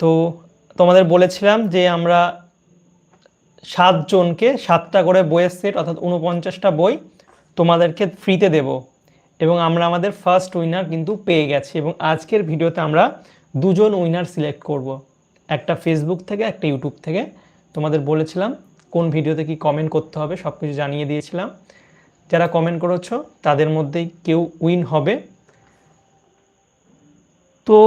তো তোমাদের বলেছিলাম যে আমরা সাতজনকে সাতটা করে বইয়ের সেট, অর্থাৎ উনপঞ্চাশটা বই তোমাদেরকে ফ্রিতে দেব। এবং আমরা আমাদের ফার্স্ট উইনার কিন্তু পেয়ে গেছি এবং আজকের ভিডিওতে আমরা দুজন উইনার সিলেক্ট করব। একটা ফেসবুক থেকে, একটা ইউটিউব থেকে। তোমাদের বলেছিলাম কোন ভিডিওতে কি কমেন্ট করতে হবে সব কিছু জানিয়ে দিয়েছিলাম। যারা কমেন্ট করেছ, তাদের মধ্যেই কেউ উইন হবে। তো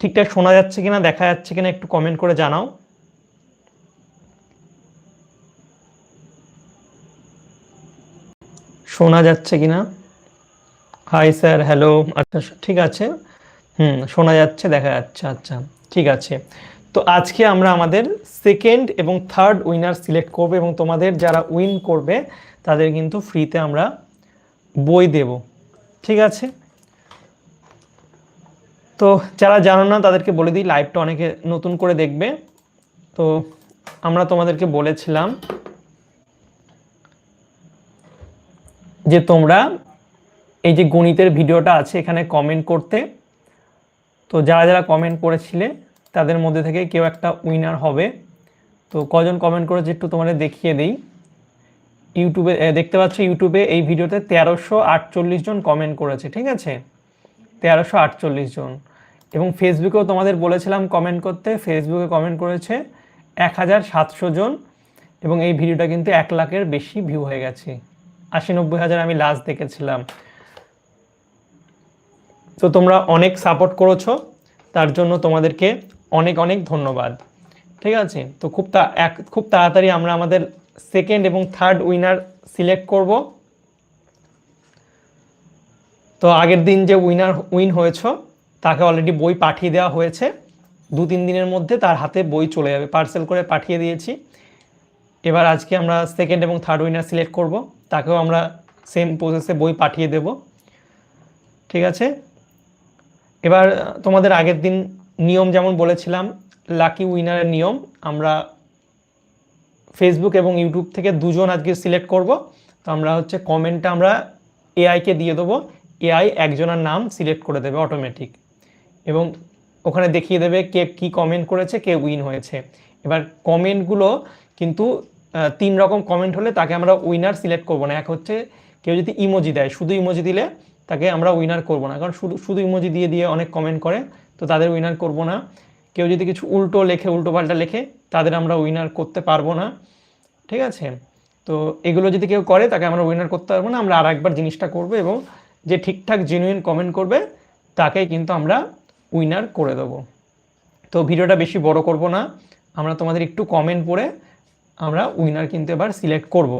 ঠিকঠাক শোনা যাচ্ছে কিনা, দেখা যাচ্ছে কিনা একটু কমেন্ট করে জানাও। শোনা যাচ্ছে কিনা? হাই স্যার হ্যালো আচ্ছা ঠিক আছে। হুম, শোনা যাচ্ছে, দেখা যাচ্ছে আচ্ছা ঠিক আছে। তো আজকে আমরা আমাদের সেকেন্ড এবং থার্ড উইনার সিলেক্ট করব এবং তোমাদের যারা উইন করবে, তাদের কিন্তু ফ্রিতে আমরা বই দেব। ঠিক আছে? তো যারা জানো না, তাদেরকে বলে দিই লাইভটা অনেকে নতুন করে দেখবে। তো আমরা তোমাদেরকে বলেছিলাম যে তোমরা এই যে গণিতের ভিডিওটা আছে, এখানে কমেন্ট করতে। তো যারা যারা কমেন্ট করেছিলে, তাদের মধ্যে থেকে কেউ একটা উইনার হবে। তো কজন কমেন্ট করেছে একটু তোমাদের দেখিয়ে দিই। ইউটিউবে দেখতে পাচ্ছ ইউটিউবে এই ভিডিওতে তেরোশো আটচল্লিশ জন কমেন্ট করেছে, ঠিক আছে? তেরোশো আটচল্লিশ জন। এবং ফেসবুকেও তোমাদের বলেছিলাম কমেন্ট করতে। ফেসবুকে কমেন্ট করেছে এক হাজার সাতশো জন এবং এই ভিডিওটা কিন্তু এক লাখের বেশি ভিউ হয়ে গেছে। আশি নব্বই হাজার আমি লাস্ট দেখেছিলাম। তো তোমরা অনেক সাপোর্ট করেছ, তার জন্য তোমাদেরকে অনেক অনেক ধন্যবাদ। ঠিক আছে? তো খুব তা, এক, খুব তাড়াতাড়ি আমরা আমাদের সেকেন্ড এবং থার্ড উইনার সিলেক্ট করব। তো আগের দিন যে উইনার উইন হয়েছ তাকে অলরেডি বই পাঠিয়ে দেওয়া হয়েছে। দু, তিন দিনের মধ্যে তার হাতে বই চলে যাবে। পার্সেল করে পাঠিয়ে দিয়েছি। এবার আজকে আমরা সেকেন্ড এবং থার্ড উইনার সিলেক্ট করব। তাকেও আমরা সেম প্রসেসে বই পাঠিয়ে দেব। ঠিক আছে? এবার তোমাদের আগের দিন নিয়ম যেমন বলেছিলাম লাকি উইনারের নিয়ম, আমরা ফেসবুক এবং ইউটিউব থেকে দুজন আজকে সিলেক্ট করব। তো আমরা হচ্ছে কমেন্টটা আমরা এআইকে দিয়ে দেবো। এআই একজনের নাম সিলেক্ট করে দেবে অটোমেটিক এবং ওখানে দেখিয়ে দেবে কে কি কমেন্ট করেছে, কে উইন হয়েছে। এবার কমেন্টগুলো কিন্তু তিন রকম কমেন্ট হলে তাকে আমরা উইনার সিলেক্ট করব না। এক হচ্ছে কেউ যদি ইমোজি দেয়, শুধু ইমোজি দিলে তাকে আমরা উইনার করব না। কারণ শুধু শুধু ইমোজি দিয়ে দিয়ে অনেক কমেন্ট করে, তো তাদের উইনার করব না। কেউ যদি কিছু উল্টো লেখে, উল্টো পাল্টা লেখে, তাদের আমরা উইনার করতে পারব না। ঠিক আছে? তো এগুলো যদি কেউ করে, তাকে আমরা উইনার করতে পারব না। আমরা আর একবার জিনিসটা করব এবং যে ঠিকঠাক জেনুইন কমেন্ট করবে, তাকে কিন্তু আমরা উইনার করে দেবো। তো ভিডিওটা বেশি বড় করব না আমরা তোমাদের একটু কমেন্ট পড়ে আমরা উইনার কিন্তু এবার সিলেক্ট করব।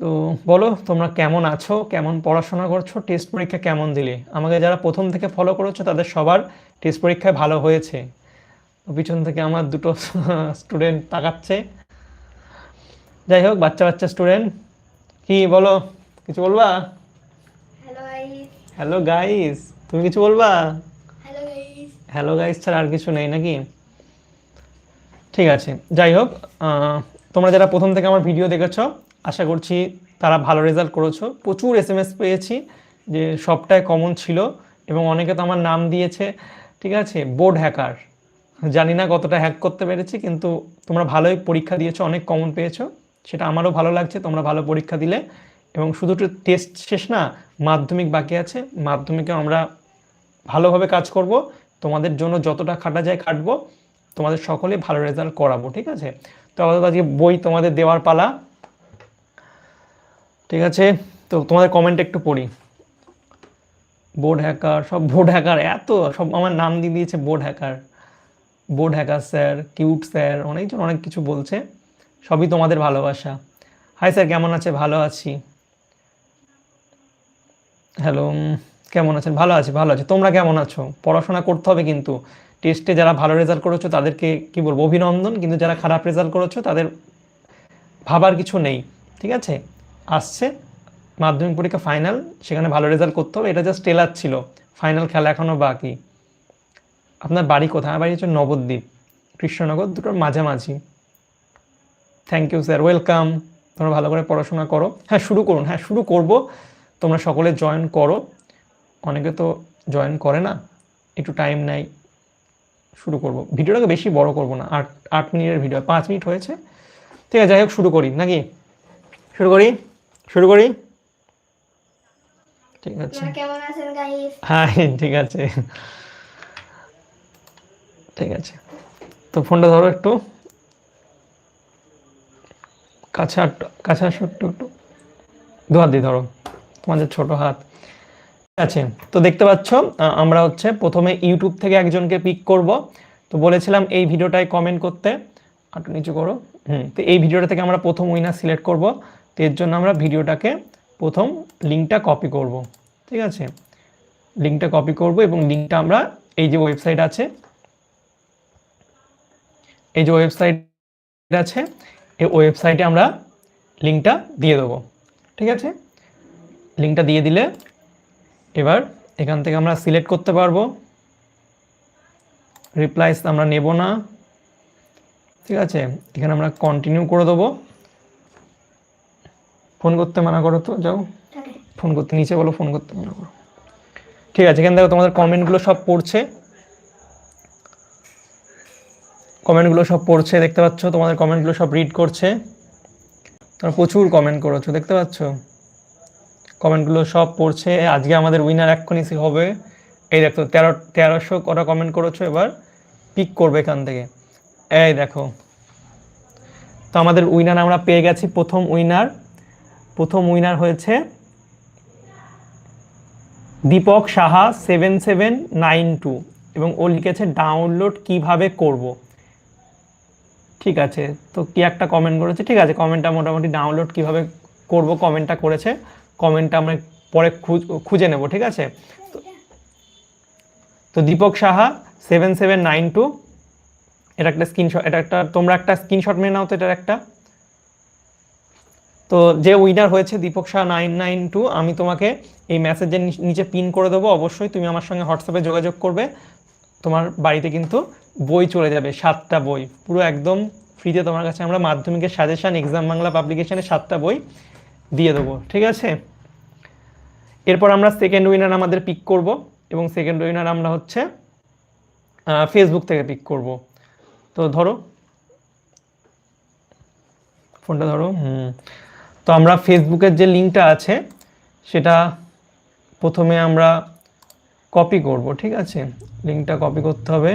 তো বলো তোমরা কেমন আছো? কেমন পড়াশোনা করছ? টেস্ট পরীক্ষা কেমন দিলে? আমাকে যারা প্রথম থেকে ফলো করেছ তাদের সবার টেস্ট পরীক্ষায় ভালো হয়েছে। পিছন থেকে আমার দুটো স্টুডেন্ট তাকাচ্ছে। যাই হোক বাচ্চা বাচ্চা স্টুডেন্ট কি বলো কিছু বলবা? হ্যালো গাইস তুমি কিছু বলবা? হ্যালো গাইস ছাড়া আর কিছু নেই নাকি? ঠিক আছে, যাই হোক তোমরা যারা প্রথম থেকে আমার ভিডিও দেখেছ, আশা করছি তারা ভালো রেজাল্ট করেছ। প্রচুর এস এম এস পেয়েছি যে সবটাই কমন ছিল এবং অনেকে তো আমার নাম দিয়েছে। ঠিক আছে বোর্ড হ্যাকার জানি না কতটা হ্যাক করতে পেরেছি, কিন্তু তোমরা ভালোই পরীক্ষা দিয়েছ, অনেক কমন পেয়েছ। সেটা আমারও ভালো লাগছে, তোমরা ভালো পরীক্ষা দিলে। এবং শুধু টেস্ট শেষ না, মাধ্যমিক বাকি আছে মাধ্যমিকে আমরা ভালোভাবে কাজ করব। তোমাদের জন্য যতটা খাটা যায় খাটবো, তোমাদের সকলে ভালো রেজাল্ট করাবো, ঠিক আছে? তো আপাতত আজকে বই তোমাদের দেওয়ার পালা, ঠিক আছে? তো তোমাদের কমেন্ট একটু পড়ি। বোর্ড হ্যাকার সব বোর্ড হ্যাকার এত সব আমার নাম দিয়ে দিয়েছে board hacker board hacker sir cute sir অনেকজন অনেক কিছু বলছে। সবই তোমাদের ভালোবাসা। হাই স্যার কেমন আছে? ভালো আছি। হ্যালো কেমন আছেন? ভালো আছি ভালো আছি। তোমরা কেমন আছো? পড়াশোনা করতে হবে কিন্তু। টেস্টে যারা ভালো রেজাল্ট করেছ, তাদেরকে কি বলব? অভিনন্দন। কিন্তু যারা খারাপ রেজাল্ট করেছ, তাদের ভাবার কিছু নেই। ঠিক আছে? আসছে মাধ্যমিক পরীক্ষা ফাইনাল সেখানে ভালো রেজাল্ট করতে হবে। এটা জাস্ট টেলার ছিল। ফাইনাল খেলা এখনও বাকি। আপনার বাড়ি কোথায়? বাড়ি হচ্ছে নবদ্বীপ। কৃষ্ণনগর দুটোর মাঝামাঝি। থ্যাংক ইউ স্যার ওয়েলকাম তোমরা ভালো করে পড়াশোনা করো। হ্যাঁ শুরু করুন। হ্যাঁ শুরু করব। তোমরা সকলে জয়েন করো। অনেকে তো জয়েন করে না একটু টাইম নেয় শুরু করব। ভিডিওটাকে বেশি বড় করব না আট আট মিনিটের ভিডিও পাঁচ মিনিট হয়েছে। ঠিক আছে যাই হোক শুরু করি নাকি? শুরু করি? শুরু করি? ঠিক আছে। হ্যাঁ ঠিক আছে। ঠিক আছে। তো ফোনটা ধরো একটু। কাছে কাছে আসো একটু একটু। দু হাত দিয়ে ধরো। তোমাদের ছোট হাত। আছে। তো দেখতে পাচ্ছ আমরা হচ্ছে প্রথমে ইউটিউব থেকে একজনকে পিক করব। তো বলেছিলাম এই ভিডিওটায় কমেন্ট করতে। একটু নিচু করো। হুম, তো এই ভিডিওটা থেকে আমরা প্রথম উইনার সিলেক্ট করব। তো এর জন্য আমরা ভিডিওটাকে প্রথম লিঙ্কটা কপি করব। ঠিক আছে? লিঙ্কটা কপি করব এবং লিঙ্কটা আমরা এই যে ওয়েবসাইট আছে, এই যে ওয়েবসাইট আছে, এই ওয়েবসাইটে আমরা লিঙ্কটা দিয়ে দেবো। ঠিক আছে? লিঙ্কটা দিয়ে দিলে এবার এখান থেকে আমরা সিলেক্ট করতে পারব। রিপ্লাইস আমরা নেব না। ঠিক আছে এখানে আমরা কন্টিনিউ করে দেবো। ফোন করতে মানা করো তো যাও। ফোন করতে নিচে বলো ফোন করতে মনে করো। ঠিক আছে এখানে দেখো তোমাদের কমেন্টগুলো সব পড়ছে। কমেন্টগুলো সব পড়ছে দেখতে পাচ্ছ? তোমাদের কমেন্টগুলো সব রিড করছে। তোমরা প্রচুর কমেন্ট করেছ দেখতে পাচ্ছ? কমেন্টগুলো সব পড়ছে। আজকে আমাদের উইনার এক্ষুনি হবে। এই দেখো, তেরো, তেরোশো কটা কমেন্ট করেছ এবার। পিক করবে এখান থেকে। এই দেখো। তো আমাদের উইনার আমরা পেয়ে গেছি প্রথম উইনার প্রথম উইনার হয়েছে Deepak Saha seven seven nine two এবং ও লিখেছে ডাউনলোড কীভাবে করব? ঠিক আছে। তো কি একটা কমেন্ট করেছে? ঠিক আছে কমেন্টটা মোটামুটি ডাউনলোড কীভাবে করব? কমেন্টটা করেছে। কমেন্টটা আমরা পরে খুঁজ- নেব, ঠিক আছে? তো- Deepak Saha seven seven nine two এটা একটা স্ক্রিনশট এটা একটা, তোমরা একটা স্ক্রিনশট মেনে নাও তো এটার একটা। তো যে উইনার হয়েছে Deepak Shah nine nine two আমি তোমাকে এই মেসেজের নিচে পিন করে দেবো, অবশ্যই তুমি আমার সঙ্গে হোয়াটসঅ্যাপে যোগাযোগ করবে। তোমার বাড়িতে কিন্তু বই চলে যাবে, সাতটা বই। পুরো একদম ফ্রিতে তোমার কাছে আমরা মাধ্যমিকের সাজেশন এক্সাম বাংলা পাবলিকেশনে সাতটা বই। দিয়ে দেবো, ঠিক আছে? এরপর আমরা সেকেন্ড উইনার আমাদের পিক করব এবং সেকেন্ড উইনার আমরা হচ্ছে ফেসবুক থেকে পিক করব। তো ধরো, ফোনটা ধরো, হুম। তো আমরা ফেসবুকের যে লিঙ্কটা আছে, সেটা প্রথমে আমরা কপি করব, ঠিক আছে? লিঙ্কটা কপি করতে হবে।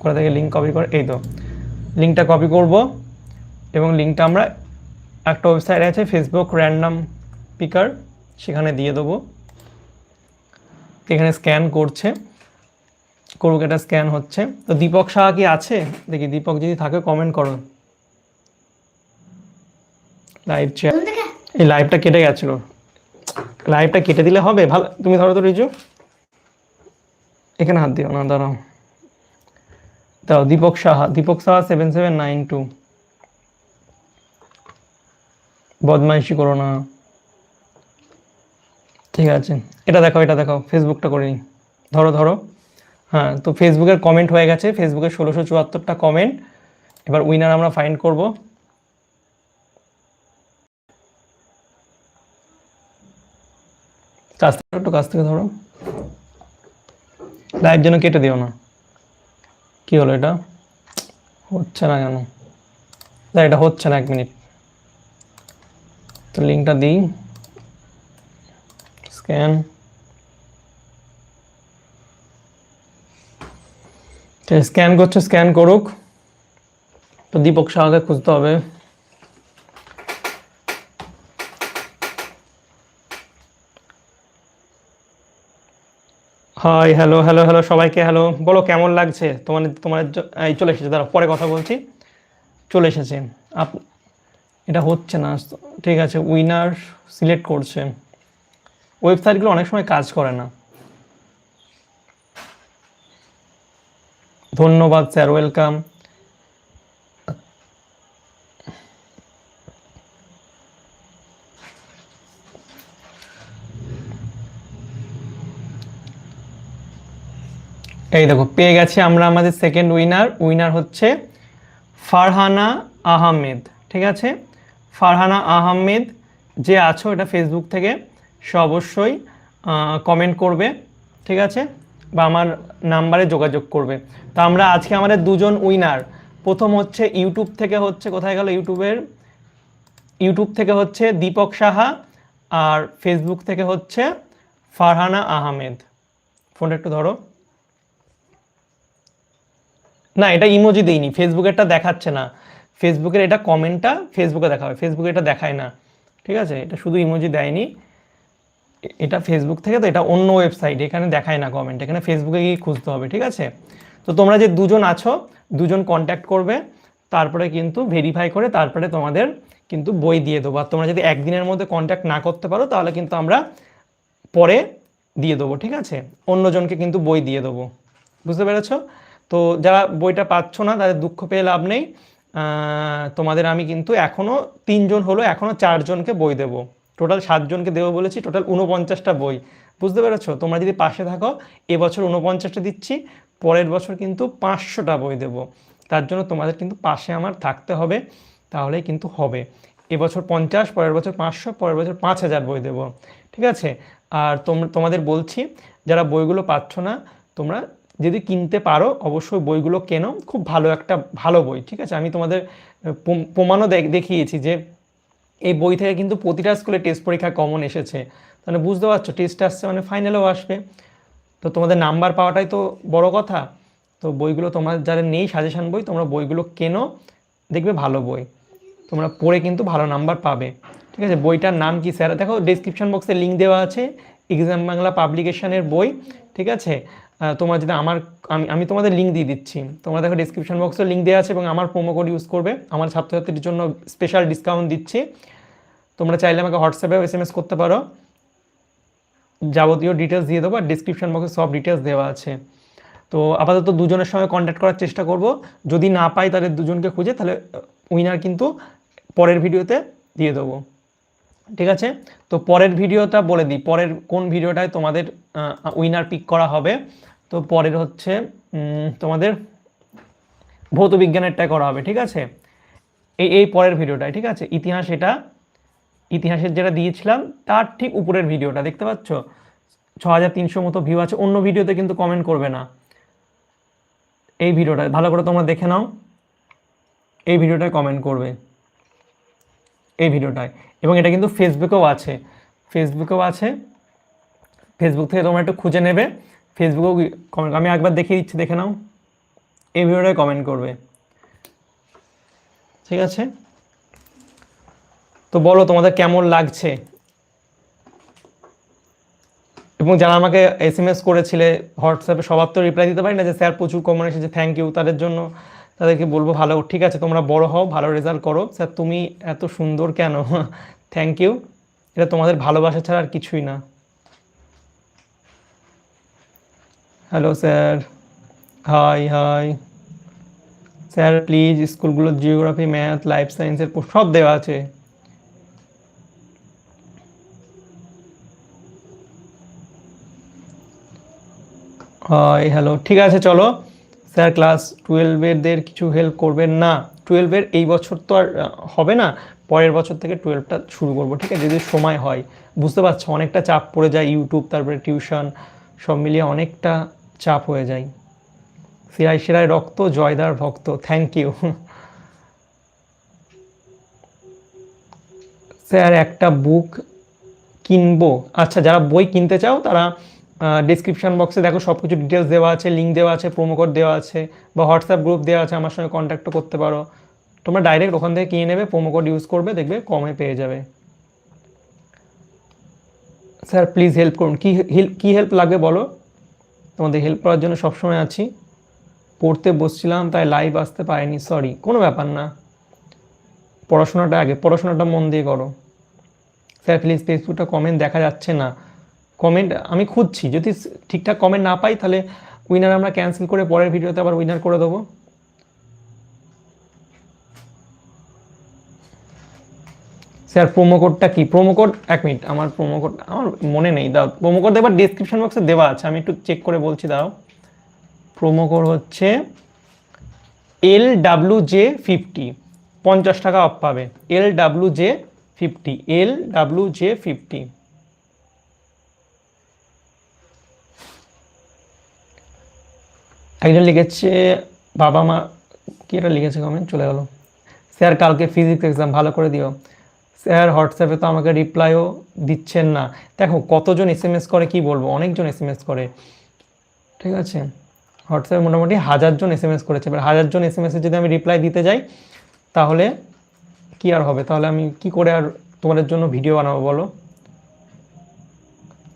কোথা থেকে লিঙ্ক কপি করে, এই তো। লিঙ্কটা কপি করব এবং লিঙ্কটা আমরা একটা ওয়েবসাইট আছে ফেসবুক র্যান্ডাম পিকার সেখানে দিয়ে দেবো। এখানে স্ক্যান করছে করুক এটা স্ক্যান হচ্ছে। তো দীপক সাহা কি আছে? দেখি দীপক যদি থাকে কমেন্ট করো। লাইভ চ্যাট এই লাইভটা কেটে গেছিল। লাইভটা কেটে দিলে হবে? ভালো তুমি ধরো তো রিজু। এখানে হাত দিও না দাঁড়াও। দাও Deepak Saha Deepak Saha seven seven nine two বদমাইশি করো না। ঠিক আছে। এটা দেখাও এটা দেখাও। ফেসবুকটা করে নিই। ধরো ধরো। হ্যাঁ তো ফেসবুকের কমেন্ট হয়ে গেছে। ফেসবুকের ষোলোশো চুয়াত্তরটা কমেন্ট এবার উইনার আমরা ফাইন্ড করব। কাছ থেকে, একটু কাছ থেকে ধরো। লাইভ যেন কেটে দিও না। কি হলো এটা? হচ্ছে না কেন? এটা হচ্ছে না, এক মিনিট তো লিঙ্কটা দিই। স্ক্যান। স্ক্যান করছে, স্ক্যান করুক। তো দীপক শাহকে খুঁজতে হবে। হাই, হ্যালো হ্যালো হ্যালো, সবাইকে হ্যালো। বলো, কেমন লাগছে? তোমার তোমার এই চলে এসেছে দাঁড়া পরে কথা বলছি। চলে এসেছে। আপ এটা হচ্ছে না। ঠিক আছে উইনার সিলেক্ট করছে। ওয়েবসাইটগুলো অনেক সময় কাজ করে না। ধন্যবাদ স্যার ওয়েলকাম এই দেখো, পেয়ে গেছি আমরা আমাদের সেকেন্ড উইনার উইনার হচ্ছে ফারহানা আহমেদ, ঠিক আছে? ফারহানা আহমেদ যে আছো, এটা ফেসবুক থেকে, সে অবশ্যই কমেন্ট করবে, ঠিক আছে? বা আমার নাম্বারে যোগাযোগ করবে। তো আমরা আজকে আমাদের দুজন উইনার প্রথম হচ্ছে ইউটিউব থেকে হচ্ছে, কোথায় গেল ইউটিউবের ইউটিউব থেকে হচ্ছে দীপক সাহা আর ফেসবুক থেকে হচ্ছে ফারহানা আহমেদ। ফোনটা একটু ধরো। না, এটা ইমোজি দেইনি ফেসবুকেরটা দেখাচ্ছে না। ফেসবুকের এটা কমেন্টটা ফেসবুকে দেখা হবে ফেসবুকে এটা দেখায় না। ঠিক আছে? এটা শুধু ইমোজি দেয়নি। এটা ফেসবুক থেকে, তো এটা অন্য ওয়েবসাইট এখানে দেখায় না কমেন্ট এখানে ফেসবুকে গিয়ে খুঁজতে হবে, ঠিক আছে? তো তোমরা যে দুজন আছো, দুজন কন্ট্যাক্ট করবে, তারপরে কিন্তু ভেরিফাই করে তারপরে তোমাদের কিন্তু বই দিয়ে দেবো। আর তোমরা যদি একদিনের মধ্যে কন্ট্যাক্ট না করতে পারো, তাহলে কিন্তু আমরা পরে দিয়ে দেবো, ঠিক আছে? অন্যজনকে কিন্তু বই দিয়ে দেবো। বুঝতে পেরেছ? তো যারা বইটা পাচ্ছ না, তাদের দুঃখ পেয়ে লাভ নেই। তোমাদের আমি কিন্তু এখনও তিনজন হলো এখনও চারজনকে বই দেবো। টোটাল সাতজনকে দেবো বলেছি টোটাল উনপঞ্চাশটা বই। বুঝতে পেরেছ? তোমরা যদি পাশে থাকো, এবছর উনপঞ্চাশটা দিচ্ছি, পরের বছর কিন্তু পাঁচশোটা বই দেবো। তার জন্য তোমাদের কিন্তু পাশে আমার থাকতে হবে, তাহলেই কিন্তু হবে। এবছর পঞ্চাশ, পরের বছর পাঁচশো, পরের বছর পাঁচ হাজার বই দেবো। ঠিক আছে? আর তোম- তোমাদের বলছি, যারা বইগুলো পাচ্ছ না, তোমরা যদি কিনতে পারো, অবশ্যই বইগুলো কেনো। খুব ভালো একটা, ভালো বই, ঠিক আছে? আমি তোমাদের প্রমাণও দেখ- দেখিয়েছি যে এই বই থেকে কিন্তু প্রতিটা স্কুলে টেস্ট পরীক্ষা কমন এসেছে। তাহলে বুঝতে পারছ, টেস্ট আসছে মানে ফাইনালেও আসবে। তো তোমাদের নাম্বার পাওয়াটাই তো বড় কথা। তো বইগুলো তোমার যাদের নেই সাজেশান বই, তোমরা বইগুলো কেনো, দেখবে ভালো বই। তোমরা পড়ে কিন্তু ভালো নাম্বার পাবে। ঠিক আছে? বইটার নাম কি, স্যার? দেখো ডিসক্রিপশন বক্সে লিঙ্ক দেওয়া আছে এক্সাম বাংলা পাবলিকেশনের বই, ঠিক আছে? তোমরা যদি আমার, আমি আমি তোমাদের লিঙ্ক দিয়ে দিচ্ছি। তোমরা দেখো ডিসক্রিপশন বক্সে লিঙ্ক দেওয়া আছে এবং আমার প্রোমো কোড ইউজ করবে। আমার ছাত্রছাত্রীর জন্য স্পেশাল ডিসকাউন্ট দিচ্ছি। তোমরা চাইলে আমাকে হোয়াটসঅ্যাপেও এস এম এস করতে পারো। যাবতীয় ডিটেলস দিয়ে দেবো আর ডিসক্রিপশন বক্সে সব ডিটেলস দেওয়া আছে। তো আপাতত দুজনের সঙ্গে কন্ট্যাক্ট করার চেষ্টা করব। যদি না পাই তাহলে দুজনকে খুঁজে, তাহলে উইনার কিন্তু পরের ভিডিওতে দিয়ে দেবো। ঠিক আছে? তো পরের ভিডিওটা বলে দিই। পরের কোন ভিডিওটায় তোমাদের উইনার পিক করা হবে? তো পরের হচ্ছে তোমাদের ভৌত বিজ্ঞানেরটাই করা হবে, ঠিক আছে? এই এই পরের ভিডিওটায়, ঠিক আছে? ইতিহাস এটা, ইতিহাসের যেটা দিয়েছিলাম, তার ঠিক উপরের ভিডিওটা, দেখতে পাচ্ছ? ছ হাজার তিনশো মতো ভিউ আছে, অন্য ভিডিওতে কিন্তু কমেন্ট করবে না। এই ভিডিওটা ভালো করে তোমরা দেখে নাও। এই ভিডিওটায় কমেন্ট করবে। এই ভিডিওটায়। এবং এটা কিন্তু ফেসবুকেও আছে। ফেসবুকেও আছে। ফেসবুক থেকে তোমরা একটু খুঁজে নেবে। ফেসবুকেও কমেন্ট আমি একবার দেখিয়ে দিচ্ছি, দেখে নাও। এই ভিডিওটায় কমেন্ট করবে। ঠিক আছে? তো বলো তোমাদের কেমন লাগছে? এবং যারা আমাকে এস এম এস করেছিলে হোয়াটসঅ্যাপে সবার তো রিপ্লাই দিতে পারি না যে, স্যার প্রচুর কমন এসেছে থ্যাংক ইউ তাদের জন্য। তাদেরকে বলব, ভালো, ঠিক আছে, তোমরা বড় হও, ভালো রেজাল্ট করো। স্যার, তুমি এত সুন্দর কেন? থ্যাংক ইউ এটা তোমাদের ভালোবাসা ছাড়া আর কিছুই না। Hello sir. Hi hi sir please স্কুলগুলো জিওগ্রাফি ম্যাথ লাইফ সায়েন্সের সব দেওয়া আছে। হাই হ্যালো ঠিক আছে, চলো। স্যার ক্লাস টুয়েলভেরদের কিছু হেল্প করবেন না। টুয়েলভের এই বছর তো আর হবে না। পরের বছর থেকে টুয়েলভটা শুরু করব, ঠিক আছে? যদি সময় হয়। বুঝতে পারছ, অনেকটা চাপ পড়ে যায় ইউটিউব তারপরে টিউশন সব মিলিয়ে অনেকটা চাপ হয়ে যায়। সিরাই, সেরাই রক্ত, জয়দার ভক্ত। থ্যাংক ইউ স্যার, একটা বুক কিনবো। আচ্ছা যারা বই কিনতে চাও, তারা ডিসক্রিপশন বক্সে দেখো সব কিছু ডিটেলস দেওয়া আছে লিঙ্ক দেওয়া আছে প্রোমো কোড দেওয়া আছে, বা হোয়াটসঅ্যাপ গ্রুপ দেওয়া আছে, আমার সঙ্গে কন্ট্যাক্টও করতে পারো। তোমরা ডাইরেক্ট ওখান থেকে কিনে নেবে প্রোমো কোড ইউজ করবে, দেখবে কমে পেয়ে যাবে। স্যার প্লিজ হেল্প করুন। কী হেল্প কী হেল্প লাগবে বলো? তোমাদের হেল্প করার জন্য সবসময় আছি। পড়তে বসছিলাম, তাই লাইভ আসতে পারিনি সরি কোনো ব্যাপার না। পড়াশোনাটা আগে, পড়াশোনাটা মন দিয়ে করো। স্যার প্লিজ ফেসবুকটা কমেন্ট দেখা যাচ্ছে না। কমেন্ট আমি খুঁজছি। যদি ঠিকঠাক কমেন্ট না পাই, তাহলে উইনার আমরা ক্যান্সেল করে পরের ভিডিওতে আবার উইনার করে দেবো। স্যার প্রোমো কোডটা কি? প্রোমো কোড এক মিনিট আমার প্রোমো কোড আমার মনে নেই। দাও প্রোমো কোড এবার ডিসক্রিপশন বক্সে দেওয়া আছে। আমি একটু চেক করে বলছি, দাও। প্রোমো কোড হচ্ছে এল ডাব্লু জে ফিফটি। পঞ্চাশ টাকা অফ পাবে। L W J fifty, L W J fifty. একজন লিখেছে, বাবা মা, কি এটা লিখেছে কমেন্ট চলে গেল। স্যার, কালকে ফিজিক্স এক্সাম ভালো করে দিও। স্যার, হোয়াটসঅ্যাপে তো আমাকে রিপ্লাইও দিচ্ছেন না। দেখো, কতজন এস এম এস করে, কি বলব? অনেকজন এস এম এস করে। ঠিক আছে? হোয়াটসঅ্যাপে মোটামুটি হাজারজন এস এম এস করেছে। এবার হাজারজন এস এম এসে যদি আমি রিপ্লাই দিতে যাই, তাহলে কি আর হবে? তাহলে আমি কি করে আর তোমাদের জন্য ভিডিও বানাবো, বলো?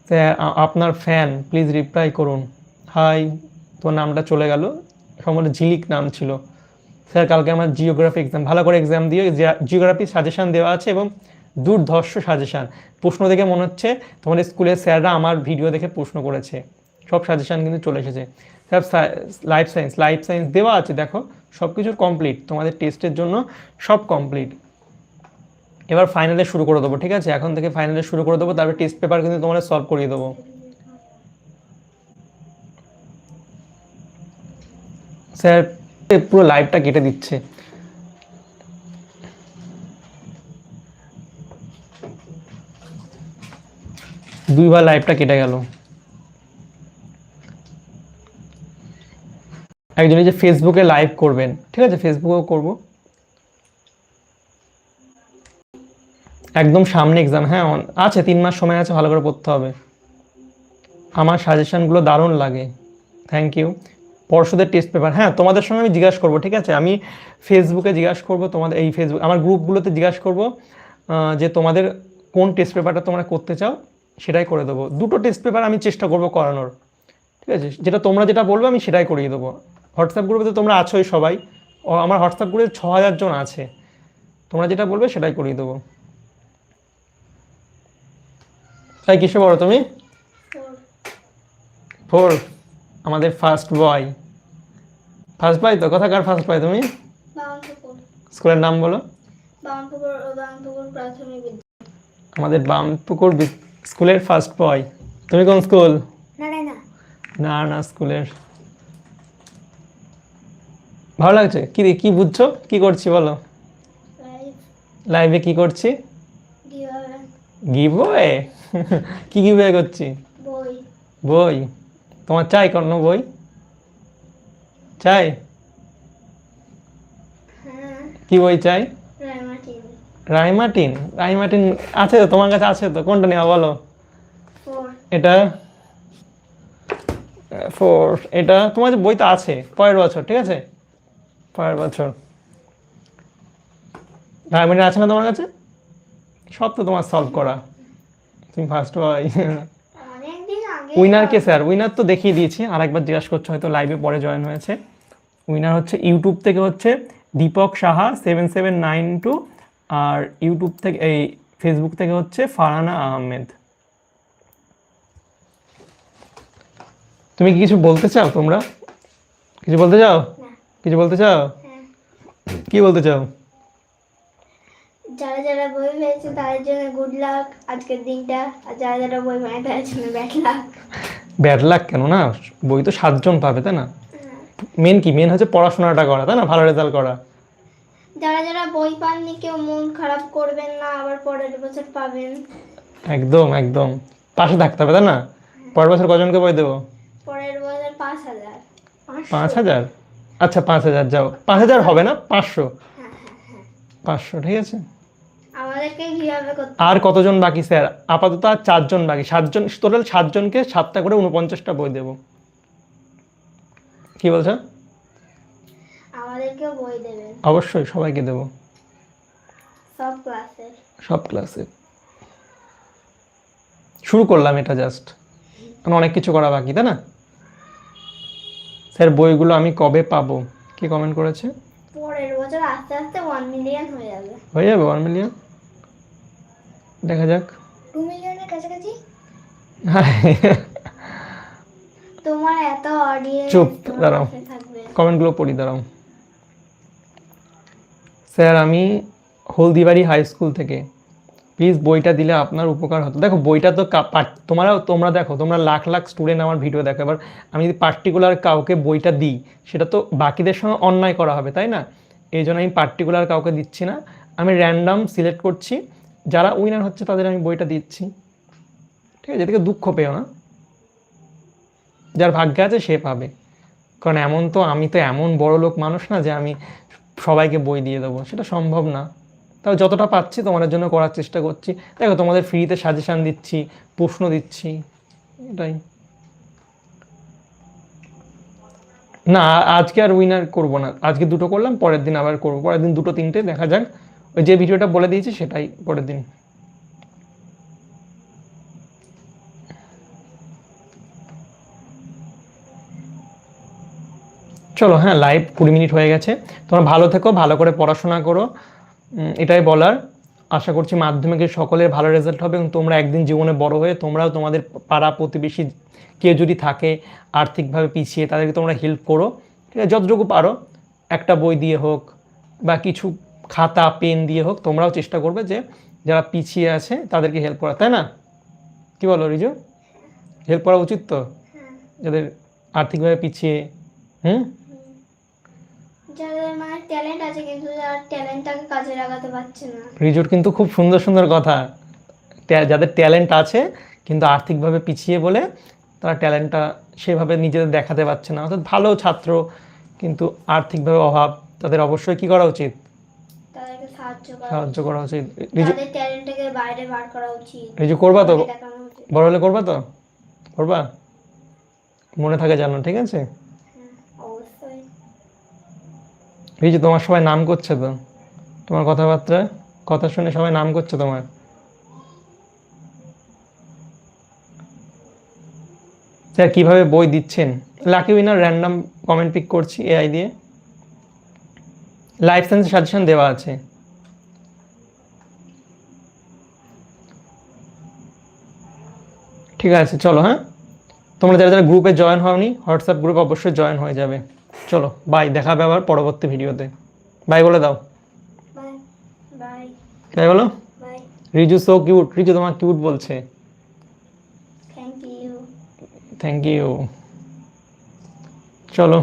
স্যার আপনার ফ্যান প্লিজ রিপ্লাই করুন। হাই তোমার নামটা চলে গেল। সম্ভবত ঝিলিক নাম ছিল। স্যার, কালকে আমার জিওগ্রাফি এক্সাম ভালো করে এক্সাম দিয়ে জিওগ্রাফি সাজেশান দেওয়া আছে এবং দুর্ধর্ষ সাজেশান প্রশ্ন দেখে মনে হচ্ছে তোমাদের স্কুলের স্যাররা আমার ভিডিও দেখে প্রশ্ন করেছে। সব সাজেশান কিন্তু চলে এসেছে। Sir life science life science দেওয়া আছে, দেখো সব কিছুর কমপ্লিট তোমাদের টেস্টের জন্য সব কমপ্লিট এবার ফাইনালে শুরু করে দেবো, ঠিক আছে? এখন থেকে ফাইনালে শুরু করে দেবো, তারপরে টেস্ট পেপার কিন্তু তোমাদের সলভ করিয়ে দেবো। স্যার পুরো লাইভটা কেটে দিচ্ছে। দুইবার লাইভটা কেটে গেল। একজন যে ফেসবুকে লাইভ করবেন, ঠিক আছে? ফেসবুকেও করব। একদম সামনে এক্সাম হ্যাঁ আছে, তিন মাস সময় আছে, ভালো করে পড়তে হবে। আমার সাজেশনগুলো দারুণ লাগে। থ্যাংক ইউ পরশুদের টেস্ট পেপার হ্যাঁ তোমাদের সঙ্গে আমি জিজ্ঞাসা করব ঠিক আছে? আমি ফেসবুকে জিজ্ঞাসা করব তোমাদের এই ফেসবুক আমার গ্রুপগুলোতে জিজ্ঞাসা করব যে তোমাদের কোন টেস্ট পেপারটা তোমরা করতে চাও সেটাই করে দেবো। দুটো টেস্ট পেপার আমি চেষ্টা করব করানোর ঠিক আছে? যেটা তোমরা যেটা বলবে আমি সেটাই করিয়ে দেবো। হোয়াটসঅ্যাপ গ্রুপে তো তোমরা আছোই সবাই। আমার হোয়াটসঅ্যাপ গ্রুপে ছ হাজার জন আছে। তোমরা যেটা বলবে সেটাই করিয়ে দেবো। তাই কিসে বলো তুমি? ফোর ফোর আমাদের ফার্স্ট বয় ফার্স্ট বয় তো? কোথাকার ফার্স্ট বয় তুমি? স্কুলের নাম বলো। আমাদের বামপুকুর বি- স্কুলের ফার্স্ট বয় তুমি কোন স্কুল? না না স্কুলের। ভালো লাগছে? কি রে কি বুঝছ? কি করছি বলো? লাইভে কি করছি? কীভাবে গিভ বয়ে কি গিভ করছি? বই বই তোমার চাই কোনো বই? চাই? হ্যাঁ। কি বই চাই? রায়মাটিন। রাইমার্টিন রাইমার্টিন আছে তো তোমার কাছে আছে তো কোনটা নেওয়া বলো? এটা? ফোর। এটা তোমার বই তো আছে পরের বছর ঠিক আছে? পরের বছর। রাইমাটিন আছে না তোমার কাছে? সব তো তোমার সলভ করা। তুমি ফার্স্ট আগে উইনার কে স্যার উইনার তো দেখিয়ে দিয়েছি আর একবার জিজ্ঞাসা করছ হয়তো লাইভে পরে জয়েন হয়েছে। উইনার হচ্ছে ইউটিউব থেকে হচ্ছে Deepak Saha seven seven nine two আর ইউটিউব থেকে এই ফেসবুক থেকে হচ্ছে ফারানা আহমেদ। তুমি কি কিছু বলতে চাও তোমরা? কিছু বলতে চাও? কিছু বলতে চাও? হ্যাঁ। কি বলতে চাও? যারা যারা বই পেয়েছে তাদের জন্য গুড লাক আজকের দিনটা। আর যারা যারা বই পায় তাদের জন্য ব্যাড লাক ব্যাড লাক কেন না? বই তো সাতজন পাবে তাই না? মেন কি? মেন হচ্ছে পড়াশোনাটা করা তাই না? ভালো রেজাল্ট করা। যারা যারা বই পাননি কেউ মন খারাপ করবেন না আবার পরের বছর পাবেন। একদম একদম। পাশে থাকতে হবে তাই না? পরের বছর কজনকে বই দেবো? পরের বছর পাঁচ হাজার। পাঁচ হাজার? আচ্ছা পাঁচ হাজার যাও। পাঁচ হাজার হবে না? পাঁচশো? হ্যাঁ হ্যাঁ হ্যাঁ। পাঁচশো ঠিক আছে? আর কতজন বাকি স্যার? আপাতত আর চারজন বাকি। সাতজন টোটাল সাতজনকে সাতটা করে উনপঞ্চাশটা বই দেবো। কি বলছো আমাদেরকেও বই দেবেন। অবশ্যই সবাইকে দেবো। সব ক্লাসে শুরু করলাম এটা জাস্ট এখন অনেক কিছু করা বাকি তাই না? স্যার বইগুলো আমি কবে পাবো? কি কমেন্ট করেছে? পরের বছর আস্তে আস্তে মিলিয়ন হয়ে যাবে। হয়ে যাবে মিলিয়ন দেখা যাক। টু মিলিয়নের কাছাকাছি? তোমার এত অডিয়েন্স চুপ, দাঁড়াও। কমেন্টগুলো পড়ি দাঁড়াও। স্যার আমি হলদিবাড়ি হাই স্কুল থেকে। প্লিজ বইটা দিলে আপনার উপকার হতো। দেখো বইটা তো তোমরা তোমরা দেখো তোমরা লাখ লাখ স্টুডেন্ট আমার ভিডিও দেখো। এবার আমি যদি পার্টিকুলার কাউকে বইটা দিই সেটা তো বাকিদের সঙ্গে অন্যায় করা হবে তাই না? এই জন্য আমি পার্টিকুলার কাউকে দিচ্ছি না। আমি র্যান্ডাম সিলেক্ট করছি। যারা উইনার হচ্ছে, তাদের আমি বইটা দিচ্ছি। ঠিক আছে? এদিকে দুঃখ পেও না। যার ভাগ্যে আছে, সে পাবে। কারণ এমন তো, আমি তো এমন বড় লোক মানুষ না যে আমি সবাইকে বই দিয়ে দেবো। সেটা সম্ভব না। তাও যতটা পাচ্ছি, তোমাদের জন্য করার চেষ্টা করছি। দেখো, তোমাদের ফ্রিতে সাজেশান দিচ্ছি, প্রশ্ন দিচ্ছি। এটাই। না আজকে আর উইনার করব না। আজকে দুটো করলাম, পরের দিন আবার করব। পরের দিন দুটো, তিনটে, দেখা যাক। ওই যে ভিডিওটা বলে দিয়েছি সেটাই করে দিন। চলো হ্যাঁ লাইভ কুড়ি মিনিট হয়ে গেছে। তোমরা ভালো থেকো, ভালো করে পড়াশোনা করো। এটাই বলার। আশা করছি মাধ্যমিকে সকলের ভালো রেজাল্ট হবে এবং তোমরা একদিন জীবনে বড় হয়ে তোমরাও তোমাদের পাড়া প্রতিবেশী কেউ যদি থাকে, আর্থিকভাবে পিছিয়ে, তাদেরকে তোমরা হেল্প করো। ঠিক আছে, যতটুকু পারো, একটা বই দিয়ে হোক বা কিছু খাতা পেন দিয়ে হোক তোমরাও চেষ্টা করবে যে যারা পিছিয়ে আছে তাদেরকে হেল্প করা তাই না? কি বলো রিজু? হেল্প করা উচিত তো? হ্যাঁ। যাদের আর্থিকভাবে পিছিয়ে হুম? যাদের মানে ট্যালেন্ট আছে কিন্তু যারা ট্যালেন্টটাকে কাজে লাগাতে পারছে না। রিজুর কিন্তু খুব সুন্দর সুন্দর কথা। যাদের ট্যালেন্ট আছে কিন্তু আর্থিকভাবে পিছিয়ে বলে তারা ট্যালেন্টটা সেভাবে নিজেদের দেখাতে পারছে না। অর্থাৎ ভালো ছাত্র কিন্তু আর্থিকভাবে অভাব তাদের অবশ্যই কি করা উচিত? সাহায্য করা উচিত। তাদের ট্যালেন্টটাকে বাইরে বার করা উচিত। রিজু করবা তো? বড় হলে করবা তো? করবা? মনে থাকে জানো ঠিক আছে? হ্যাঁ অবশ্যই। রিজু তোমার সবাই নাম করছে তো? তোমার কথাবার্তা কথা শুনে সবাই নাম করছে তোমার? স্যার কীভাবে বই দিচ্ছেন? Lucky winner random comment pick করছি এআই দিয়ে। লাইফ সায়েন্স সাজেশন দেওয়া আছে। ঠিক আছে চলো হ্যাঁ? তোমরা যারা যারা গ্রুপে জয়েন হওনি হোয়াটসঅ্যাপ গ্রুপে অবশ্যই জয়েন হয়ে যাবে। চলো বাই দেখা হবে আবার পরবর্তী ভিডিওতে বাই বলে দাও। বাই বলো? রিজু সো কিউট রিজু তোমার কিউট বলছে। থ্যাংক ইউ চলো।